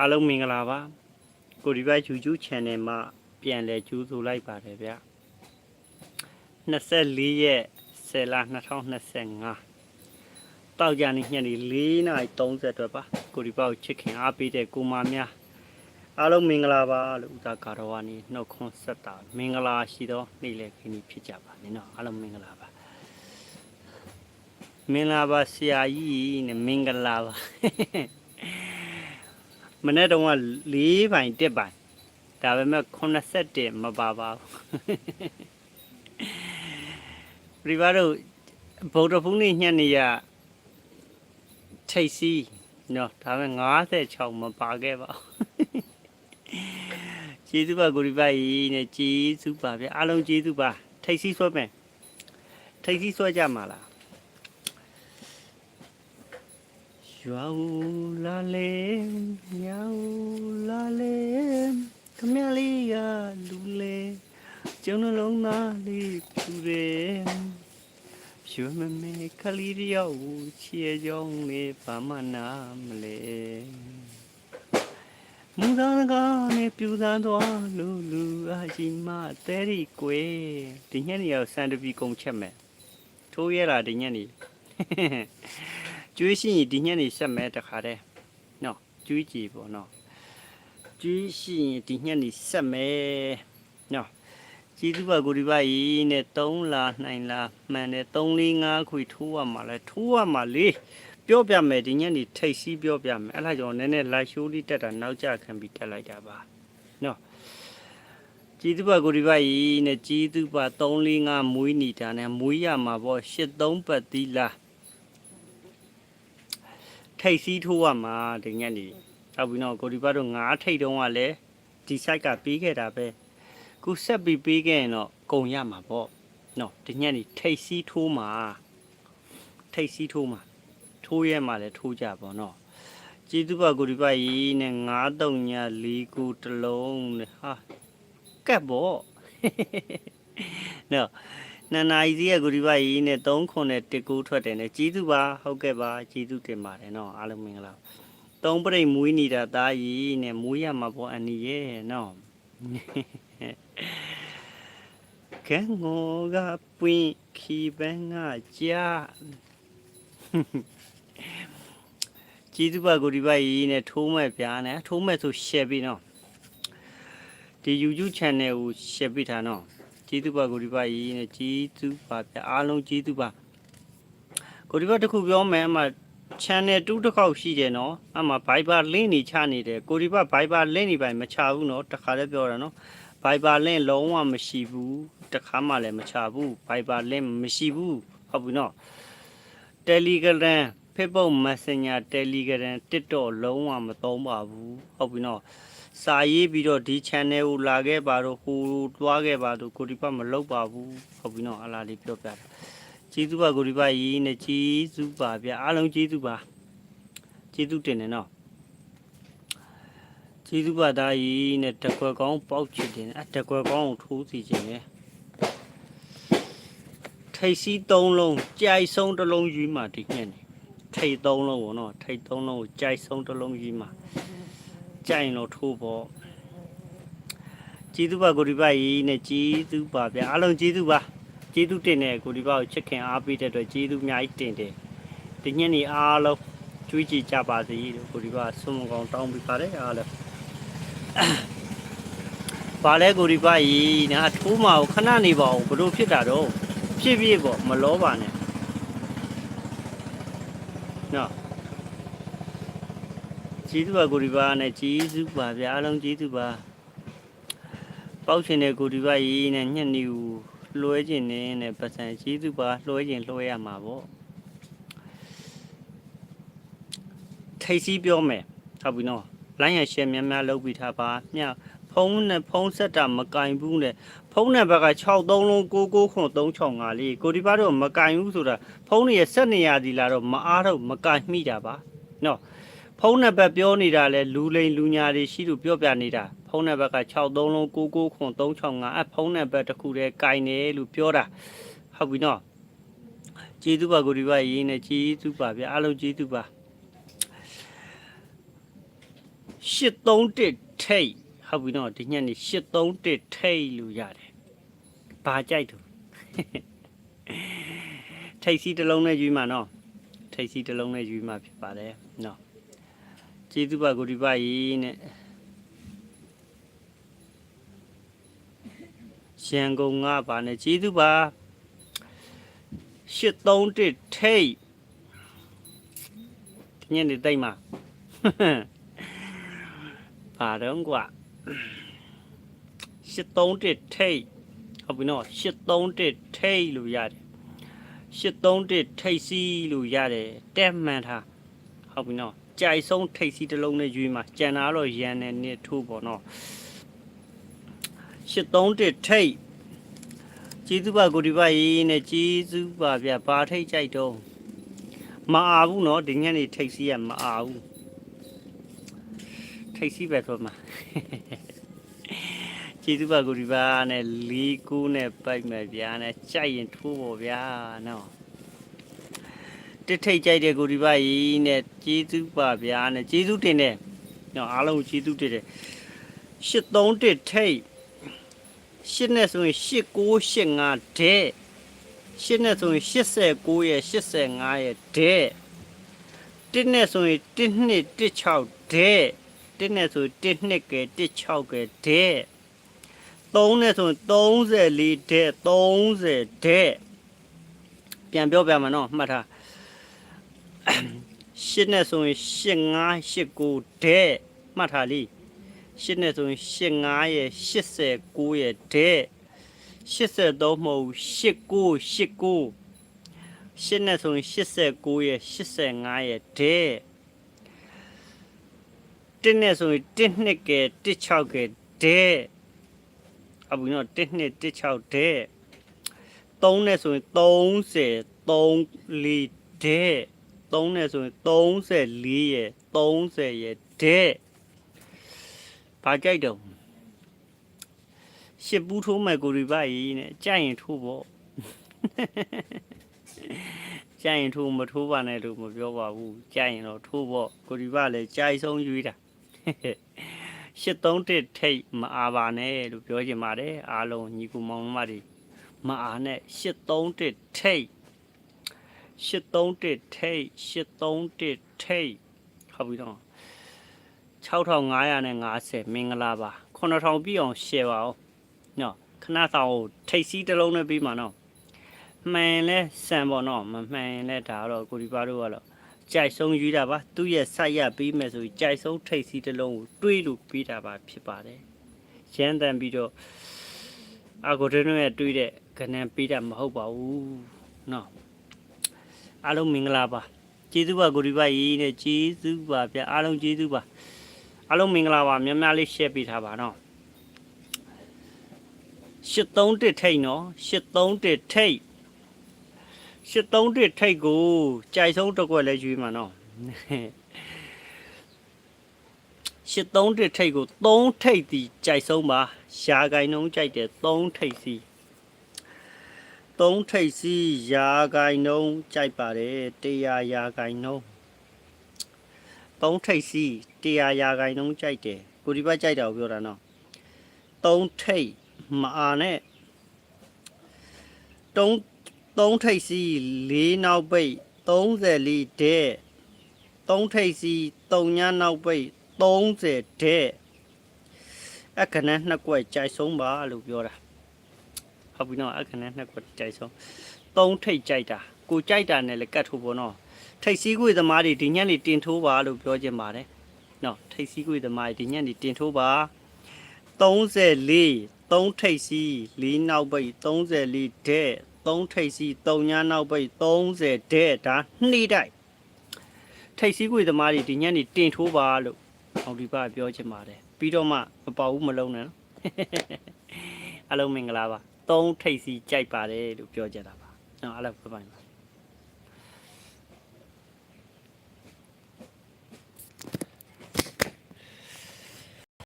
အားလုံးမင်္ဂလာပါကိုဒီဘတ် YouTube channel မှာပြန်လဲကျူးဆိုလိုက်ပါတယ်ဗျ24ရက်10လ2025တောက်ကြနေညနေ4နာရီ30အတွက်ပါကိုဒီဘတ်ကိုချစ်ခင်အားပေးတဲ့ကိုမများအားလုံးမင်္ဂလာပါလို့ဥသာကာတော်ကနေနှုတ်ခွန်းဆက်တာမင်္ဂလာရှိသောနေ့လည်ခင်းကြီးဖြစ်ကြပါနေနော်အားလုံးမင်္ဂလာပါမင်္ဂလာပါဆရာကြီးနဲ့မင်္ဂလာပါ မနေ့တုန်းက၄ပိုင်တက်ပိုင်ဒါပေမဲ့87မပါပါဘူးပြပါတော့ဗုဒ္ဓဖူးနေ့ညနေရထိတ်စီနော်ဒါပေမဲ့56မပါခဲ့ပါဘူးကျေးဇူးပါကိုရီပါကြီးနဲ့ကျေးဇူးပါဗျအားလုံးကျေးဇူးပါထိတ်စီဆွဲမယ်ထိတ်စီဆွဲကြမှာလား ရွာဦးလာလေညောင်လာလေခမရလေးကလူလေကျုံနှလုံးသားလေးဖြူတယ်ရွှေမမေခလီတယောက်ကိုချီကြောင်းလေးဘာမှနာမလဲမူသားကနဲ့ပြူသားသွားလူလူအကြီးမတဲရီကွယ်ဒီညနေရောက်စန်တပီကုံချက်မယ်ထိုးရတာဒီညနေ ကျွေးရှိရင်ဒီညနေဆက်မဲတခါတည်းနော်ကျွေးကြည့်ပေါ့နော်ကျွေးရှိရင်ဒီညနေဆက်မဲနော်ကျေးဇူးပါကိုဒီပါကြီးနဲ့3လာ9လာမှန်တယ်3 4 5ခွေထိုးရမှာလဲထိုးရမှာလေပြောပြမယ်ဒီညနေထိတ်စီးပြောပြမယ်အဲ့ဒါကြောင့်နည်းနည်းလာရှိုးလေးတက်တာနောက်ကျခံပြီးတက်လိုက်တာပါနော်ကျေးဇူးပါကိုဒီပါကြီးနဲ့ကျေးဇူးပါ3 4 5မွေးနေတာနဲ့မွေးရမှာပေါ့8 3ပတ်သီးလား ထိတ်စီးထိုးရမှာဒီညနေဟုတ်ပြီနော်ကိုဒီဘတ်တို့ငါးထိတ်တုံးကလည်းဒီ site ကပေးခဲ့တာပဲခုဆက်ပြီးပေးခဲ့ရင်တော့ကုံရမှာပေါ့နော်ဒီညနေထိတ်စီးထိုးမှာထိတ်စီးထိုးမှာထိုးရဲမှာလည်းထိုးကြပေါ့နော်ကျေးဇူးပါကိုဒီဘတ်ကြီးနဲ့9 3ည4ခုတစ်လုံးနဲ့ဟာကက်ပေါ့နော် နန္နာကြီးစီရဲ့ဂူဒီဘကြီးနဲ့3ခွန်နဲ့1ကူထွက်တယ်နဲ့ကြီးစုပါဟုတ်ကဲ့ပါကြီးစုတင်ပါတယ်နော်အားလုံးမင်္ဂလာ3ပြိတ်မွေးနေတာသားကြီးနဲ့မွေးရမှာပေါ့အန်နီရဲ့နော်ကဲငိုကပွင့်ခီပန်းကကြာကြီးစုပါဂူဒီဘကြီးနဲ့ထိုးမဲ့ပြားနဲ့ထိုးမဲ့ဆို share ပြီးနော်ဒီ YouTube channel ကို share ပေးထားနော် ကျေးဇူးပါကိုဒီပါကြီးနဲ့ကျေးဇူးပါဗျအားလုံးကျေးဇူးပါကိုဒီပါတစ်ခုပြောမယ်အမှ channel 2တစ်ခေါက်ရှိတယ်နော်အမှ Viber link နေချနေတယ်ကိုဒီပါ Viber link နေပိုင်မချဘူးနော်တခါလည်းပြောတာနော် Viber link လုံးဝမရှိဘူးတခါမှလည်းမချဘူး Viber link မရှိဘူးဟုတ်ပြီနော် Telegram Facebook Messenger Telegram TikTok လုံးဝမသုံးပါဘူးဟုတ်ပြီနော်စာရေးပြီးတော့ဒီ channel ကိုလာခဲ့ပါတော့ဟိုသွားခဲ့ပါတော့ကိုဒီပတ်မလုပ်ပါဘူးဟုတ်ပြီနော်အလားလေးပြောပြတာကျေးဇူးပါကိုဒီပတ်ရေးနဲ့ကျေးဇူးပါဗျအားလုံးကျေးဇူးပါကျေးဇူးတင်တယ်နော်ကျေးဇူးပါသားကြီးနဲ့တကွယ်ကောင်းပေါက်ချစ်တယ်အတကွယ်ကောင်းကိုထိုးစီခြင်းလေထိတ်စီးသုံးလုံးကြိုက်ဆုံးတစ်လုံးယူမှဒီညနေ ထိတ်သုံးလုံးပေါ့နော်ထိတ်သုံးလုံးကိုကြိုက်ဆုံးတစ်လုံးယူမှကြိုင်လို့ထိုးပေါ့ကျေးဇူးပါကိုဒီပါကြီးနဲ့ကျေးဇူးပါဗျာအားလုံးကျေးဇူးပါကျေးဇူးတင်တဲ့ကိုဒီပါကိုချစ်ခင်အားပေးတဲ့အတွက်ကျေးဇူးအများကြီးတင်တယ်ဒီညနေအားလုံးကျွေးကြည်ကြပါစေလို့ကိုဒီပါဆုမကောင်းတောင်းပေးပါတယ်အားလုံးပါလဲကိုဒီပါကြီးနာထိုးမအောင်ခဏနေပါအောင်ဘလို့ဖြစ်တာတော့ဖြစ်ဖြစ်ပေါ့မလောပါနဲ့ နော်ကျေးဇူးပါကိုဒီပါနဲ့ကျေးဇူးပါဗျာအားလုံးကျေးဇူးပါပေါက်ရှင်တဲ့ကိုဒီပါရေးနဲ့ညက်နေကိုလွှဲခြင်းနဲ့နဲ့ပတ်စံကျေးဇူးပါလွှဲခြင်းလွှဲရမှာပေါ့ထိတ်စီးပြောမယ်ဟုတ်ပြီနော်လိုင်းရရှယ်များများလုပ်ပြီးထားပါမြ ဖုံးနဲ့ဖုံးဆက်တာမကင်ဘူးနဲ့ဖုံးနဲ့ဘက်က6 3လုံး99ခွန်365လေးကိုဒီပါတော့မကင်ဘူးဆိုတာဖုံးရဲ့ဆက်နေရသည်လားတော့မအားတော့မကင်မိတာပါနော်ဖုန်းနံပါတ်ပြောနေတာလဲလူလိန်လူညာတွေရှိလို့ပြောပြနေတာဖုန်းနံပါတ်က63လုံး99ခွန်365အဲဖုန်းနံပါတ်တစ်ခုတည်းကင်တယ်လို့ပြောတာဟုတ်ပြီနော်ကျေးဇူးပါကိုဒီပါရေးနေကျေးဇူးပါဗျအားလုံးကျေးဇူးပါ831ထိတ် ဟုတ်ပြီနော်ဒီညနေ831ထိတ်လို့ရတယ်ဘာကြိုက်တော့ထိတ်စီတစ်လုံးနဲ့ယူမှာနော်ထိတ်စီတစ်လုံးနဲ့ယူမှာဖြစ်ပါတယ်နော်ကျေးဇူးပါကိုဒီပါကြီးနဲ့ရန်ကုန်ကပါနဲ့ကျေးဇူးပါ831ထိတ်ဒီညနေတိတ်မှာပါတော့ကွာ 831ထိတ်ဟုတ်ပြီနော်831ထိတ်လို့ရတယ်831ထိတ်စီလို့ရတယ်တက်မှန်ထားဟုတ်ပြီနော်ကြိုက်ဆုံးထိတ်စီတစ်လုံးနဲ့ယူမှာကြံတာတော့ရန်နဲ့နှစ်ထိုးပေါ့နော်831ထိတ်ကျေးဇူးပါကိုဒီပါရေးနဲ့ကျေးဇူးပါဗျဘာထိတ်ကြိုက်တော့မအားဘူးနော်ဒီညနေထိတ်စီကမအားဘူး ထိတ်စီးပဲဆိုမှာကျေးဇူးပါကိုဒီပါနဲ့လီကူးနဲ့ပိုက်မယ်ဗျာနဲ့ကြိုက်ရင်ထိုးဖို့ဗျာနော်တစ်ထိတ်ကြိုက်တဲ့ကိုဒီပါကြီးနဲ့ကျေးဇူးပါဗျာနဲ့ကျေးဇူးတင်တယ်နော်အားလုံးကျေးဇူးတင်တယ်831ထိတ်8နဲ့ဆိုရင်8985တဲ့8နဲ့ဆိုရင်89ရဲ့85ရဲ့တဲ့1နဲ့ဆိုရင်1နှစ်16 တဲ့တစ်နဲ့ဆိုတစ်နှစ်ကဲတစ်6ကဲတဲ့3နဲ့ဆို34တဲ့30တဲ့ပြန်ပြောပြမှာနော်မှတ်ထား8နဲ့ဆိုရင်85 89တဲ့မှတ်ထားလေး8နဲ့ဆိုရင်85ရဲ့89ရဲ့တဲ့83မဟုတ်89 89 8နဲ့ဆိုရင်89ရဲ့85ရဲ့တဲ့ တစ်နဲ့ဆိုရင်တစ်နှစ်ကဲတစ်6ကဲတဲ့အဘူးနော်တစ်နှစ်တစ်6တဲ့3နဲ့ဆိုရင်30 3လီတဲ့3နဲ့ဆိုရင်34ရဲ့30ရဲ့တဲ့ဘာကြိုက်တော့ရှစ်ပူးထိုးမဲ့ကိုရီပါကြီးနဲ့ကြိုက်ရင်ထိုးပေါ့ကြိုက်ရင်ထိုးမထိုးပါနဲ့လို့မပြောပါဘူးကြိုက်ရင်တော့ထိုးပေါ့ကိုရီပါလည်းကြိုက်ဆုံးယူတာ 831ထိတ်မအားပါနဲ့လို့ပြောချင်ပါတယ်အားလုံးညီကူမောင်နှမတွေမအားနဲ့831ထိတ်831ထိတ်831ထိတ်ဟုတ်ပြီတော့6550မင်္ဂလာပါ9000ပြည့်အောင်ရှယ်ပါဦးနော်ခဏဆောင်ကိုထိတ်စီးတစ်လုံးနဲ့ပြီးမှာနော်မှန်လဲစံပေါ့နော်မမှန်လဲဒါတော့ကိုဒီပါတို့ကတော့ ကြိုက်ဆုံးယူတာပါသူ့ရဲ့ဆိုက်ရပေးမယ်ဆိုရင်ကြိုက်ဆုံးထိတ်စီတစ်လုံးကိုတွေးလို့ပေးတာပါဖြစ်ပါတယ်ရမ်းတန်ပြီးတော့အာကိုတွင်းရဲ့တွေးတဲ့ကဏ္ဍပေးတာမဟုတ်ပါဘူးเนาะအားလုံးမင်္ဂလာပါကျေးဇူးပါကိုဒီပါရေးနဲ့ကျေးဇူးပါဗျအားလုံးကျေးဇူးပါအားလုံးမင်္ဂလာပါများများလေး share ပေးထားပါเนาะ831ထိတ်เนาะ831ထိတ် 831ထိတ်ကိုကြိုက်ဆုံးတစ်ကွက်လဲရွေးမှာနော်831ထိတ်ကို3ထိတ်တီကြိုက်ဆုံးပါရှားကိုင်းနှုံးကြိုက်တယ်3ထိတ်စီ3ထိတ်စီရာကိုင်းနှုံးကြိုက်ပါတယ်100ရာကိုင်းနှုံး3ထိတ်စီ100ရာကိုင်းနှုံးကြိုက်တယ်ကိုဒီဘက်ကြိုက်တာကိုပြောတာနော်3ထိတ်မအားနဲ့3 3ထိပ်စီ4နောက်ပိတ်30လီတဲ့3ထိပ်စီ3ညနောက်ပိတ်30တဲ့အခဏနှစ်ကွက်ကြိုက်ဆုံးပါလို့ပြောတာဟုတ်ပြီနော်အခဏနှစ်ကွက်ကြိုက်ဆုံး3ထိပ်ကြိုက်တာကိုကြိုက်တာနဲ့လည်းကတ်ထိုးပေါ့နော်ထိပ်စီးခွေသမားတွေဒီညနေတင်ထိုးပါလို့ပြောချင်ပါတယ်နော်ထိပ်စီးခွေသမားတွေဒီညနေတင်ထိုးပါ34 3ထိပ်စီ4နောက်ပိတ်34တဲ့ 3ထိပ်စီ3ညနောက်ပိတ်30တဲ့ဒါနှိတိုက်ထိပ်စီကွေသမားတွေဒီညနေတင်ထိုးပါလို့ဟောဒီပါပြောချင်ပါတယ်ပြီးတော့မှမပေါဘူးမလုံးနဲ့နော်အလုံးမင်္ဂလာပါ3ထိပ်စီကြိုက်ပါတယ်လို့ပြောကြတာပါနော်အဲ့လိုပြပိုင်ပါ